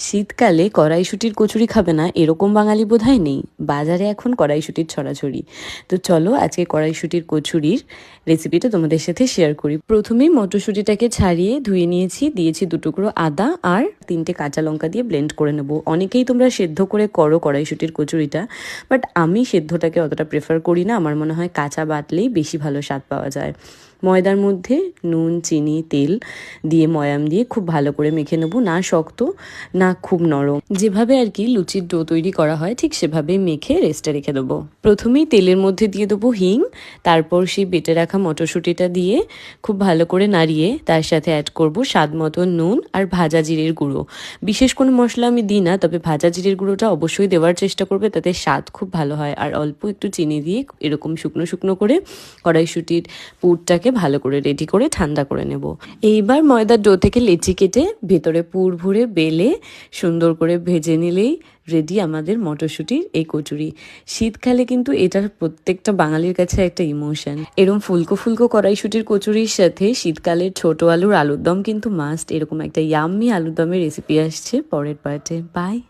শীতকালে কড়াইশুটির কচুরি খাবে না, এরকম বাঙালি বোধহয় নেই। বাজারে এখন কড়াইশুটির ছড়াছড়ি। তো চলো, আজকে কড়াইশুটির কচুরির রেসিপিটা তোমাদের সাথে শেয়ার করি। প্রথমেই মটরশুঁটিটাকে ছাড়িয়ে ধুয়ে নিয়েছি, দিয়েছি দুটুকরো আদা আর তিনটে কাঁচা লঙ্কা দিয়ে ব্লেন্ড করে নেব। অনেকেই তোমরা সেদ্ধ করে করো কড়াইশুটির কচুরিটা বাট আমি সেদ্ধটাকে অতটা প্রেফার করি না। আমার মনে হয় কাঁচা বাটলেই বেশি ভালো স্বাদ পাওয়া যায়। ময়দার মধ্যে নুন, চিনি, তেল দিয়ে ময়াম দিয়ে খুব ভালো করে মেখে নেব। না শক্ত, না খুব নরম। যেভাবে আর কি লুচির ডো তৈরি করা হয়, ঠিক সেভাবেই মেখে রেস্টে রেখে দেবো। প্রথমেই তেলের মধ্যে দিয়ে দেবো হিং, তারপর সেই বেটে রাখা মটরশুঁটিটা দিয়ে খুব ভালো করে নাড়িয়ে তার সাথে অ্যাড করব স্বাদ মতো নুন আর ভাজা জিরের গুঁড়ো। বিশেষ কোনো মশলা আমি দিই না, তবে ভাজা জিরের গুঁড়োটা অবশ্যই দেওয়ার চেষ্টা করবে, তাতে স্বাদ খুব ভালো হয়। আর অল্প একটু চিনি দিয়ে এরকম শুকনো শুকনো করে কড়াইশুটির পুরটাকে ভালো করে রেডি করে ঠান্ডা করে নেব। এইবার ময়দার ডো থেকে লেচি কেটে ভেতরে পুর ভরে বেলে সুন্দর করে ভেজে নিলেই রেডি আমাদের মটরশুঁটির এই কচুরি। শীতকালে কিন্তু এটার প্রত্যেকটা বাঙালির কাছে একটা ইমোশন এরম ফুলকো ফুলকো কড়াইশুটির কচুরির সাথে শীতকালের ছোট আলুর আলুর দম কিন্তু মাস্ট এরকম একটা ইয়াম্মি আলুর দমের রেসিপি আসছে পরের পার্টে বাই